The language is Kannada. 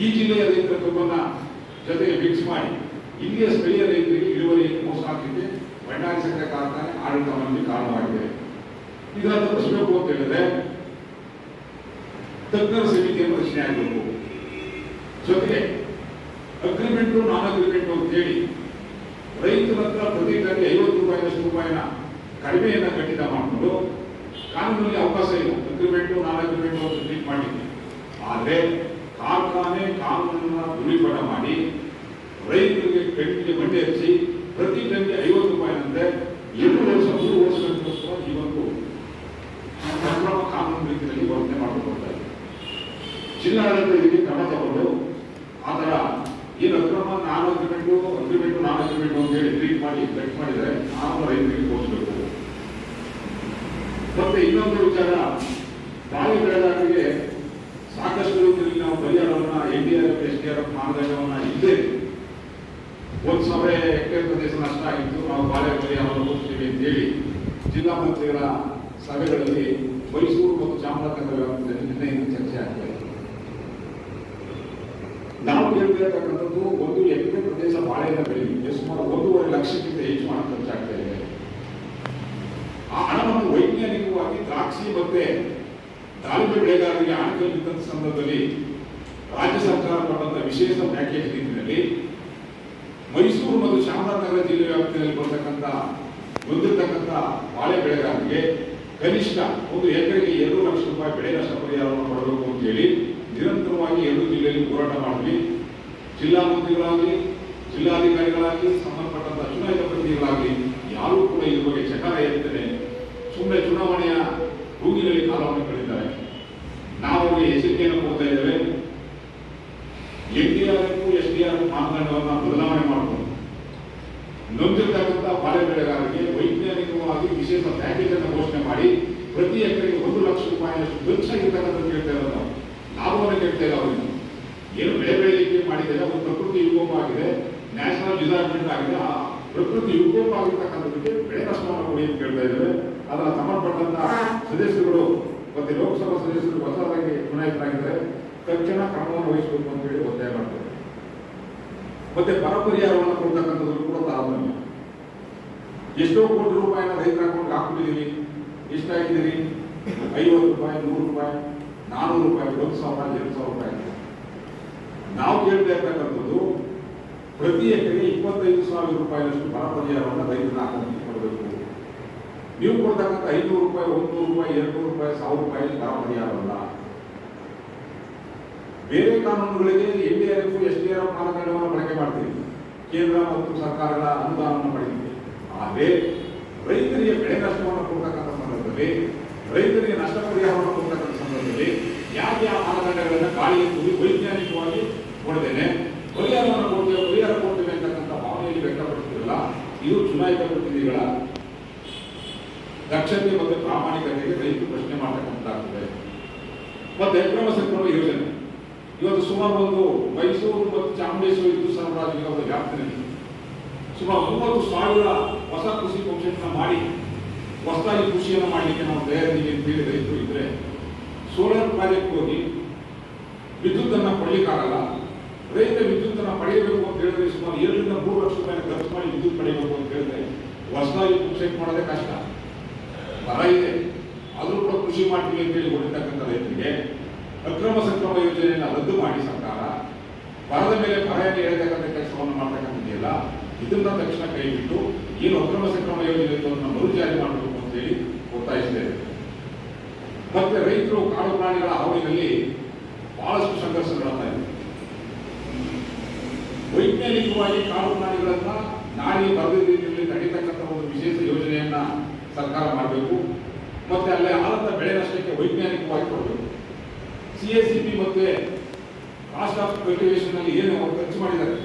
ಈ ಜಿಲ್ಲೆಯ ರೈತರ ಜೊತೆಗೆ ಮಿಕ್ಸ್ ಮಾಡಿ, ಇಲ್ಲಿಯ ಸ್ಥಳೀಯ ರೈತರಿಗೆ ಇಳುವರಿಯನ್ನು ಮೋಸ ಹಾಕಲಿಕ್ಕೆ ಭಂಡಾರಿ ಸಕ್ಕರೆ ಕಾರ್ಖಾನೆ ಆಡಳಿತ ಮಾಡಲಿಕ್ಕೆ ಕಾರಣವಾಗಿದೆ ಇದನ್ನು ತಪ್ಪಿಸಬೇಕು ಅಂತ ಹೇಳಿದ್ರೆ, ತಜ್ಞರ ಸಮಿತಿಯನ್ನು ರಚನೆ ಆಗಬೇಕು ಜೊತೆಗೆ ಅಗ್ರಿಮೆಂಟು ನಾನ್ ಅಗ್ರಿಮೆಂಟು ಅಂತ ಹೇಳಿ, ರೈತರ ಹತ್ರ ಪ್ರತಿ ಟನ್ಗೆ ಐವತ್ತು ರೂಪಾಯಿನಷ್ಟು ರೂಪಾಯಿನ ಕಡಿಮೆಯನ್ನ ಖಂಡಿತ ಮಾಡಿಕೊಂಡು, ಕಾನೂನಲ್ಲಿ ಅವಕಾಶ ಇಲ್ಲ. ಅಗ್ರಿಮೆಂಟು ನಾನ್ ಅಗ್ರಿಮೆಂಟು ಅಂತ ಮಾಡಲಿಕ್ಕೆ. ಆದರೆ ಕಾರ್ಖಾನೆ ಕಾನೂನನ್ನು ದುರ್ವಿಪಟ ಮಾಡಿ ರೈತರಿಗೆ ಕಣ್ಣಿಗೆ ಮಂಡಿ ಹಚ್ಚಿ ಪ್ರತಿ ಟನ್ಗೆ ಐವತ್ತು ರೂಪಾಯಿನಂತೆ ಎರಡು ವರ್ಷ, ಮೂರು ಈ ಒಂದು ಸಂಭ್ರಮ ಕಾನೂನು ರೀತಿಯಲ್ಲಿ ವರ್ತನೆ ಮಾಡಿಕೊಳ್ತಾರೆ ಜಿಲ್ಲಾಡಳಿತ ಇದಕ್ಕೆ ಕ್ರಮ ತಗೊಂಡು ಆ ಥರ ಅಕ್ರಮ, ನಾನು ಅಗ್ರಿಮೆಂಟು ಅಗ್ರಿಮೆಂಟು, ನಾನು ಅಗ್ರಿಮೆಂಟು ಅಂತ ಹೇಳಿ ಟ್ರೀಟ್ ಮಾಡಿ ಕಟ್ ಮಾಡಿದರೆ ನಾನು ರೈತರಿಗೆ ತೋರಿಸಬೇಕು. ಮತ್ತೆ ಇನ್ನೊಂದು ವಿಚಾರ ಬಾವಿ ಬೆಳೆಗಾರರಿಗೆ ಸಾಕಷ್ಟು ರೀತಿಯಲ್ಲಿ ನಾವು ಪರಿಹಾರವನ್ನ N D R F S D R F ಮಾನದಂಡವನ್ನ ಇಲ್ಲದೆ ಒಂದು ಸಾವಿರ ಹೆಕ್ಟೇರ್ ಪ್ರದೇಶ ನಷ್ಟ ಆಗಿತ್ತು ನಾವು ಬಾಳೆ ಪರಿಹಾರವನ್ನು ಕೊಡ್ತೀವಿ ಅಂತ ಹೇಳಿ ಜಿಲ್ಲಾ ಮಂತ್ರಿಗಳ ಸಭೆಗಳಲ್ಲಿ ಮೈಸೂರು ಮತ್ತು ಚಾಮರಾಜನಗರ ವ್ಯಾಪ್ತಿಯಲ್ಲಿ ನಿನ್ನೆಯಿಂದ ಚರ್ಚೆ ಆಗ್ತಾ ಇದೆ ನಾವು ಕೇಳ್ತಿರ್ತಕ್ಕಂಥದ್ದು ಒಂದು ಎಕರೆ ಪ್ರದೇಶ ಬಾಳೆಹಣ್ಣ ಬೆಳೆ, ಸುಮಾರು ಒಂದೂವರೆ ಲಕ್ಷಕ್ಕಿಂತ ಹೆಚ್ಚು ಹಣ ಖರ್ಚಾಗ್ತಾ ಇದೆ. ಆ ಹಣವನ್ನು ವೈಜ್ಞಾನಿಕವಾಗಿ ದ್ರಾಕ್ಷಿ ಮತ್ತೆ ದಾಳಿಂಬೆ ಬೆಳೆಗಾರರಿಗೆ ಆಣಕಲ್ ಇದ್ದಂಥ ಸಂದರ್ಭದಲ್ಲಿ ರಾಜ್ಯ ಸರ್ಕಾರ ಕೊಟ್ಟಂತಹ ವಿಶೇಷ ಪ್ಯಾಕೇಜ್ ನಿಟ್ಟಿನಲ್ಲಿ ಮೈಸೂರು ಮತ್ತು ಚಾಮರಾಜನಗರ ಜಿಲ್ಲೆ ವ್ಯಾಪ್ತಿಯಲ್ಲಿ ಬರ್ತಕ್ಕಂಥ ಹೊಂದಿರತಕ್ಕಂಥ ಬಾಳೆ ಬೆಳೆಗಾರರಿಗೆ ಕನಿಷ್ಠ ಒಂದು ಎಕರೆಗೆ ಎರಡು ಲಕ್ಷ ರೂಪಾಯಿ ಬೆಳೆ ನಷ್ಟ ಪರಿಹಾರವನ್ನು ಕೊಡಬೇಕು ಅಂತ ಹೇಳಿ ನಿರಂತರವಾಗಿ ಎರಡು ಜಿಲ್ಲೆಯಲ್ಲಿ ಹೋರಾಟ ಮಾಡಲಿ. ಜಿಲ್ಲಾ ಮಂತ್ರಿಗಳಾಗಲಿ, ಜಿಲ್ಲಾಧಿಕಾರಿಗಳಾಗಲಿ ಸಂಬಂಧಪಟ್ಟಂತ ಚುನಾಯಿತ ಪ್ರತಿನಿಧಿಗಳಾಗಲಿ, ಯಾರೂ ಕೂಡ ಇದ್ರ ಬಗ್ಗೆ ಚಕಾರ ಎತ್ತನೆ ಸುಮ್ಮನೆ ಚುನಾವಣೆಯ ಹೂಗಿನಲ್ಲಿ ಕಾಲವನ್ನು ಕಳೀತಾರೆ ನಾವು ಅವರಿಗೆ ಎಚ್ಚರಿಕೆಯನ್ನು ಕೊಡ್ತಾ ಇದ್ದೇವೆ. N D R F, S D R F ಮಾನದಂಡವನ್ನು ಬದಲಾವಣೆ ಮಾಡಬಹುದು ನೊಂದಿರ್ತಕ್ಕಂಥ ಬಾಳೆ ಬೆಳೆಗಾರರಿಗೆ ವೈಜ್ಞಾನಿಕವಾಗಿ ವಿಶೇಷ ಪ್ಯಾಕೇಜ್ ಅನ್ನು ಘೋಷಣೆ ಮಾಡಿ ಪ್ರತಿ ಎಕರೆಗೆ ಒಂದು ಲಕ್ಷ ರೂಪಾಯಿಯಷ್ಟು ಖರ್ಚಾಗಿರ್ತಕ್ಕಂಥ ಕೇಳ್ತಾ ಇರೋದು ನಾವು ಇಲ್ಲ ಅವರಿಗೆ. ಏನು ಬೆಳೆ ಬೆಳೆಯಲಿಕ್ಕೆ ಮಾಡಿದರೆ ಒಂದು ಪ್ರಕೃತಿ ವಿಕೋಪ ಆಗಿದೆ ನ್ಯಾಷನಲ್ ಡಿಸಾಸ್ಟರ್ ಆಗಿದೆ ಆ ಪ್ರಕೃತಿ ವಿಕೋಪ ಆಗಿರ್ತಕ್ಕಂಥದಕ್ಕೆ ಬೆಳೆ ನಷ್ಟವನ್ನು ಕೊಡಿ ಅಂತ ಕೇಳ್ತಾ ಇದ್ದಾರೆ. ಅದರ ಸಂಬಂಧಪಟ್ಟಂತಹ ಸದಸ್ಯರುಗಳು ಮತ್ತೆ ಲೋಕಸಭಾ ಸದಸ್ಯರು ಹೊಸದಾಗಿ ಚುನಾಯಿತರಾಗಿದ್ದಾರೆ. ತಕ್ಷಣ ಕ್ರಮವನ್ನು ವಹಿಸಬೇಕು ಅಂತ ಹೇಳಿ ಒತ್ತಾಯ ಮಾಡ್ತಾರೆ. ಮತ್ತೆ ಬರ ಪರಿಹಾರವನ್ನು ಕೊಡ್ತಕ್ಕಂಥದ್ದು ಕೂಡ ತಾರತಮ್ಯ. ಎಷ್ಟೋ ಕೋಟಿ ರೂಪಾಯಿನ ರೈತರ ಅಕೌಂಟ್ ಹಾಕ್ಬಿಟ್ಟಿದ್ದೀರಿ. ಎಷ್ಟಾಗಿದ್ದೀರಿ? ಐವತ್ತು ರೂಪಾಯಿ ನೂರು ರೂಪಾಯಿ. ನಾನೂರು ರೂಪಾಯಿ ಒಂದು ಸಾವಿರ ಎರಡು ಸಾವಿರ ರೂಪಾಯಿ. ನಾವು ಕೇಳ್ತಾ ಇರ್ತಕ್ಕಂಥದ್ದು ಪ್ರತಿ ಎಕರೆಗೆ ಇಪ್ಪತ್ತೈದು ಸಾವಿರ ರೂಪಾಯಿಯಷ್ಟು ಬರ ಪರಿಹಾರವನ್ನು ರೈತನ ಅಕೌಂಟ್ಗೆ ಕೊಡಬೇಕು. ನೀವು ಕೊಡ್ತಕ್ಕಂಥ ಐನೂರು ರೂಪಾಯಿ ಒಂದು ರೂಪಾಯಿ ಎರಡು ರೂಪಾಯಿ, ಸಾವಿರ ರೂಪಾಯಿ ಬರ ಪರಿಹಾರವಲ್ಲ ಬೇರೆ ಕಾನೂನುಗಳಿಗೆ N D R F, S ಮಾನದಂಡವನ್ನು ಬಳಕೆ ಮಾಡ್ತೀವಿ ಕೇಂದ್ರ ಮತ್ತು ಸರ್ಕಾರಗಳ ಅನುದಾನವನ್ನು ಪಡೆಯುತ್ತೆ. ಆದರೆ ರೈತರಿಗೆ ಬೆಳೆ ನಷ್ಟವನ್ನು ಕೊಡ್ತಕ್ಕಂಥ ಸಂದರ್ಭದಲ್ಲಿ, ರೈತರಿಗೆ ನಷ್ಟ ಪರಿಹಾರವನ್ನು ಕೊಡ್ತಕ್ಕಂಥ ಸಂದರ್ಭದಲ್ಲಿ ಯಾಕೆ ಯಾವ ಮಾನದಂಡಗಳನ್ನು ತೂರಿ ವೈಜ್ಞಾನಿಕವಾಗಿ ಕೊಡ್ತೇನೆ ಪರಿಹಾರವನ್ನು ಕೊಡ್ತೇವೆ ಪರಿಹಾರ ಕೊಡ್ತೇವೆ ಅಂತಕ್ಕಂಥ ಭಾವನೆಯಲ್ಲಿ ವ್ಯಕ್ತಪಡಿಸ್ತಿರಲ್ಲ. ಇದು ಚುನಾಯಿತ ಪ್ರತಿನಿಧಿಗಳ ದಕ್ಷತೆ ಮತ್ತು ಪ್ರಾಮಾಣಿಕತೆಗೆ ರೈತರು ಪ್ರಶ್ನೆ ಮಾಡತಕ್ಕಂಥದ್ದಾಗ್ತದೆ. ಮತ್ತೆ ಅಕ್ರಮ ಸಕ್ರಮ ಯೋಜನೆ. ಇವತ್ತು ಸುಮಾರು ಒಂದು ಮೈಸೂರು ಮತ್ತು ಚಾಮುಂಡೇಶ್ವರಿ ಇದು ಸಾಮ್ರಾಜ್ಯದ ಒಂದು ವ್ಯಾಪ್ತಿನಲ್ಲಿ ಸುಮಾರು ಮೂವತ್ತು ಸಾವಿರ ಹೊಸ ಕೃಷಿ ಪಕ್ಷಗಳನ್ನ ಮಾಡಿ, ಹೊಸದಾಗಿ ಕೃಷಿಯನ್ನು ಮಾಡಲಿಕ್ಕೆ ನಾವು ತಯಾರಿದ್ದೀವಿ ಅಂತ ಹೇಳಿ ರೈತರು ಇದ್ರೆ ಸೋಲಾರ್ ಪ್ರಾಜೆಕ್ಟ್ ಹೋಗಿ ವಿದ್ಯುತ್ ಅನ್ನ ಕೊಡ್ಲಿಕ್ಕಾಗಲ್ಲ ರೈತ ವಿದ್ಯುತ್ ಅನ್ನ ಪಡೆಯಬೇಕು ಅಂತ ಹೇಳಿದ್ರೆ ಸುಮಾರು ಏಳರಿಂದ ಮೂರು ಲಕ್ಷ ರೂಪಾಯಿ ಖರ್ಚು ಮಾಡಿ ವಿದ್ಯುತ್ ಪಡೆಯಬೇಕು ಅಂತ ಹೇಳಿದ್ರೆ ಹೊಸದಾಗಿ ಸೆಟ್ ಮಾಡೋದೇ ಕಷ್ಟ. ಬರ ಇದೆ. ಆದರೂ ಕೂಡ ಕೃಷಿ ಮಾಡ್ತೀವಿ ಅಂತ ಹೇಳಿ ಹೊಡಿತಕ್ಕಂಥ ರೈತರಿಗೆ ಅಕ್ರಮ ಸಕ್ರಮ ಯೋಜನೆಯನ್ನು ರದ್ದು ಮಾಡಿ ಸರ್ಕಾರ. ಬರದ ಮೇಲೆ ಬರೆಯನ್ನು ಹೇಳ್ತಕ್ಕಂಥ ಕೆಲಸವನ್ನು ಮಾಡ್ತಕ್ಕಂಥದ್ದಿಲ್ಲ. ಇದನ್ನ ತಕ್ಷಣ ಕೈ ಬಿಟ್ಟು ಏನು ಅಕ್ರಮ ಸಕ್ರಮ ಯೋಜನೆ ಇತ್ತು ಅದನ್ನು ಮರು ಜಾರಿ ಮಾಡಬೇಕು ಅಂತ ಹೇಳಿ ಒತ್ತಾಯಿಸಿದ್ದೇವೆ ಮತ್ತೆ ರೈತರು ಕಾಡು ಪ್ರಾಣಿಗಳ ಹಾವಳಿನಲ್ಲಿ ಬಹಳಷ್ಟು ಸಂಘರ್ಷಗಳಾಗ್ತಾ ಇದೆ. ವೈಜ್ಞಾನಿಕವಾಗಿ ಕಾಡು ಪ್ರಾಣಿಗಳನ್ನ ನಾಡಿ ಬರದ ರೀತಿಯಲ್ಲಿ ತಡೀತಕ್ಕಂಥ ಒಂದು ವಿಶೇಷ ಯೋಜನೆಯನ್ನ ಸರ್ಕಾರ ಮಾಡಬೇಕು. ಮತ್ತೆ ಅಲ್ಲೇ ಆದಂತ ಬೆಳೆ ನಷ್ಟಕ್ಕೆ ವೈಜ್ಞಾನಿಕವಾಗಿ ಕೊಡಬೇಕು. ಸಿ ಎಸ್ ಸಿ ಪಿ ಮತ್ತೆ ಕಾಸ್ಟ್ ಆಫ್ ಕಲ್ಟಿವೇಶನ್ ಅಲ್ಲಿ ಏನು ಅವರು ಖರ್ಚು ಮಾಡಿದ್ದಾರೆ.